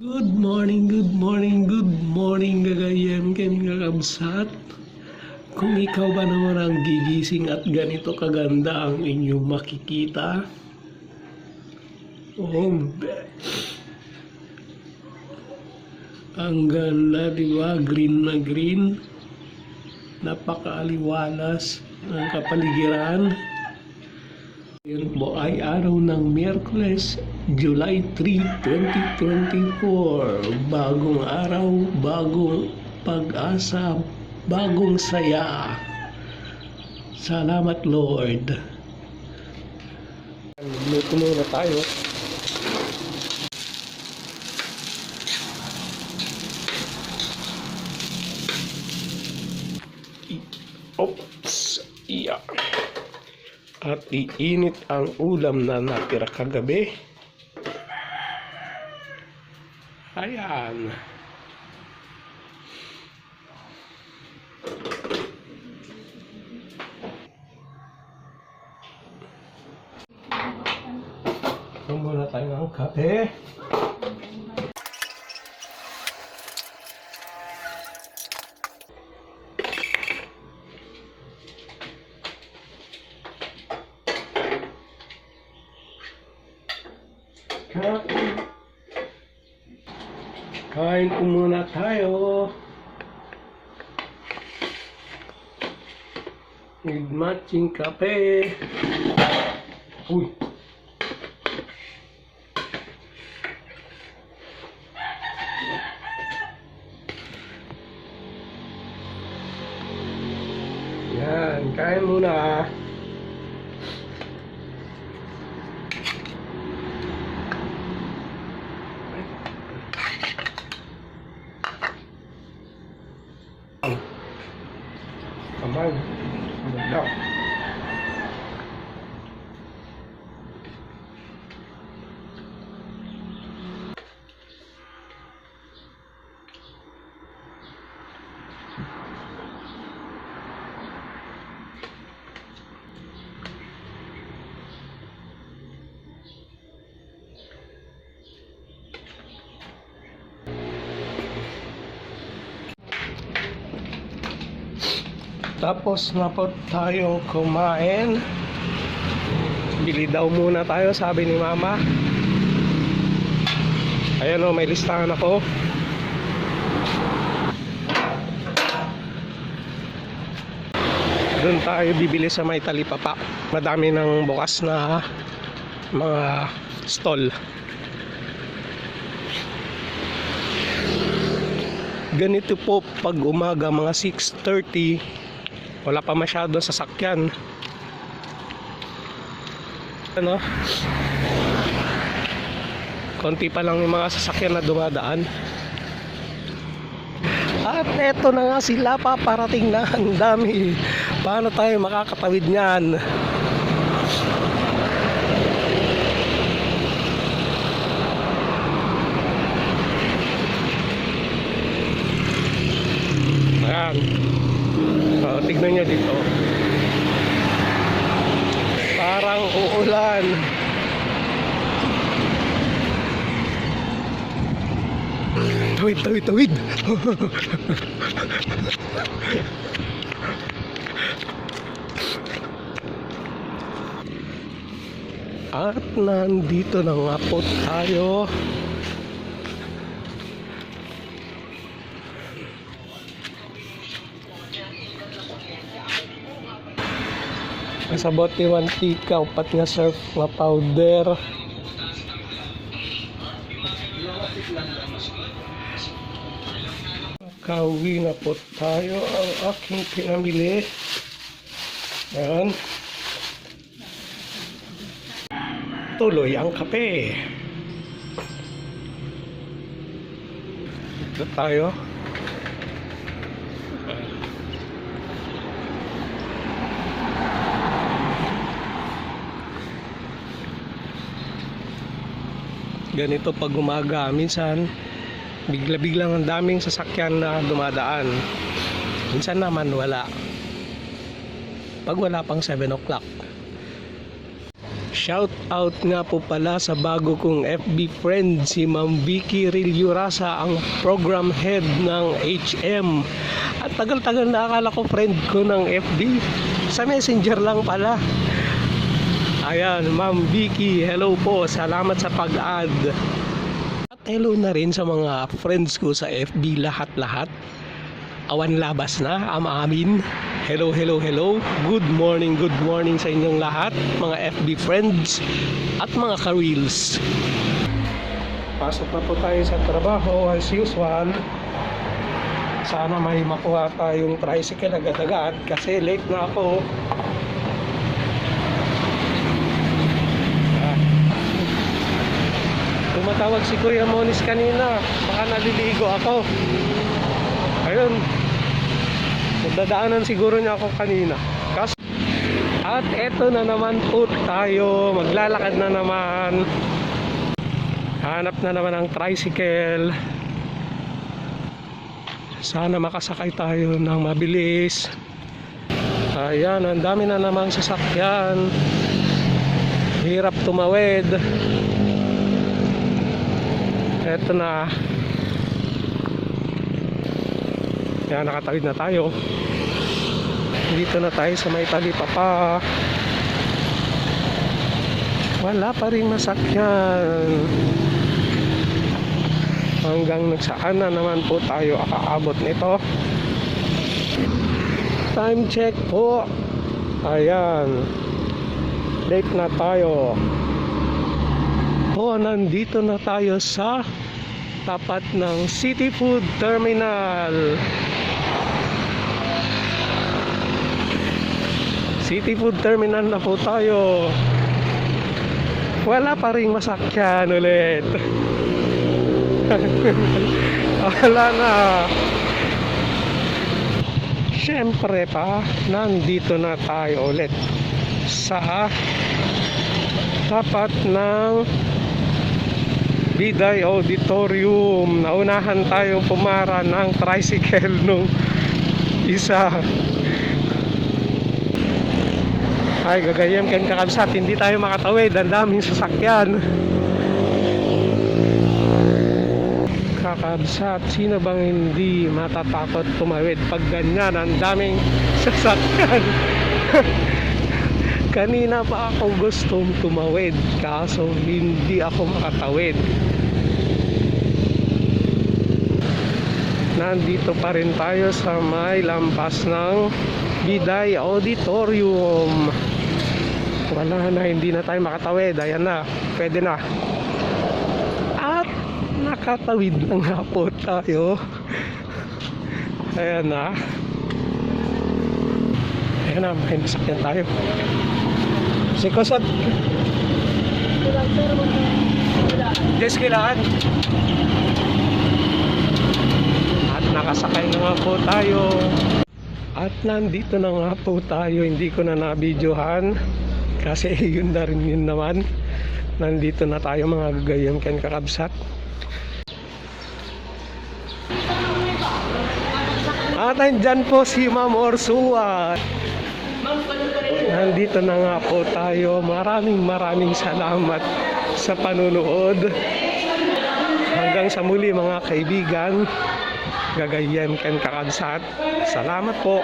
Good morning, good morning, good morning gagayem ken kakabsat. Kung ikaw ba naman ang gigising at ganito kaganda ang inyong makikita, oh, ang ganda, di ba? Green na green. Napakaaliwalas ng kapaligiran. Yan po ay araw ng Miyerkules, July 3, 2024. Bagong araw, bagong pag-asa, bagong saya. Salamat Lord. Luto muna tayo. Oops! Yeah. At iinit ang ulam na natira kagabi. Ayan. Ito muna tayo ng kape. Kain. Kain po muna tayo. With matching kape. Uy. Yan, kain muna. Kamay. Ganda. Tapos na po tayo kumain. Bili daw muna tayo, sabi ni mama. Ayan o, may listahan ako. Doon tayo bibili sa may talipapa. Madami ng bukas na mga stall. Ganito po pag umaga mga 6.30 wala pa masyado sasakyan ano? Konti pa lang yung mga sasakyan na dumadaan. At eto na nga sila paparating na. Ang dami. Paano tayo makakatawid niyan? Ayan tignan nyo dito. Parang uulan. Tawid, tawid, tawid. At nandito na nga po tayo. Kasabot ni mantika, upat nga surf nga powder. Kauwi na po tayo ang aking pinamili. Ayan. Tuloy ang kape. Ito tayo. Ganito pag umaga minsan bigla-biglang ang daming sasakyan na dumadaan minsan naman wala pag wala pang 7 o'clock Shout out nga po pala sa bago kong FB friend si Ma'am Vicky Rilyurasa ang program head ng HM. At tagal-tagal na akala ko friend ko ng FB. Sa messenger lang pala. Ayan, Ma'am Vicky, hello po. Salamat sa pag-add. At hello na rin sa mga friends ko sa FB lahat-lahat. Awan labas na, am amin. Hello, hello, hello. Good morning, good morning sa inyong lahat, mga FB friends at mga ka-reels. Pasok na po tayo sa trabaho as usual. Sana may makuha tayong tricycle agad-agad kasi late na ako. Tumatawag si Kuya Monis kanina. Baka naliligo ako. Ayun. Nagdadaanan siguro niya ako kanina. Kas At eto na naman po tayo. Maglalakad na naman. Hanap na naman ang tricycle. Sana makasakay tayo ng mabilis. Ayan, ang dami na namang sasakyan. Hirap tumawid. Eto na. Yan, nakatawid na tayo. Dito na tayo sa may talipapa. Wala pa rin masakyan. Hanggang saan na naman po tayo akaabot nito. Time check po. Ayan. Late na tayo. Po, nandito na tayo sa tapat ng City Food Terminal. City Food Terminal na po tayo. Wala pa ring masakyan ulit. Wala na. Siyempre pa, nandito na tayo ulit sa tapat ng Biday Auditorium. Naunahan tayong pumara ng tricycle nung isa. Ay, gagayam kan kakabsat. Hindi tayo makatawid. Ang daming sasakyan. Kakabsat. Sino bang hindi matatakot tumawid pag ganyan? Ang daming sasakyan. Kanina pa ako gustong tumawid. Kaso hindi ako makatawid. Nandito pa rin tayo sa may lampas ng Biday Auditorium. Wala na, hindi na tayo makatawid. Ayan na, pwede na. At nakatawid na nga po tayo. Ayan na. Ayan na, may nasakyan tayo. Si Kosat. Yes, kailangan. Nakasakay na nga po tayo. At nandito na nga po tayo. Hindi ko na nabidyohan. Kasi yun na rin yun naman. Nandito na tayo mga gagayang ken kakabsat. At nandyan po si Ma'am Orsua. Nandito na nga po tayo. Maraming maraming salamat sa panunood. Hanggang sa muli mga kaibigan. Gagayen ken kakabsat. Salamat po.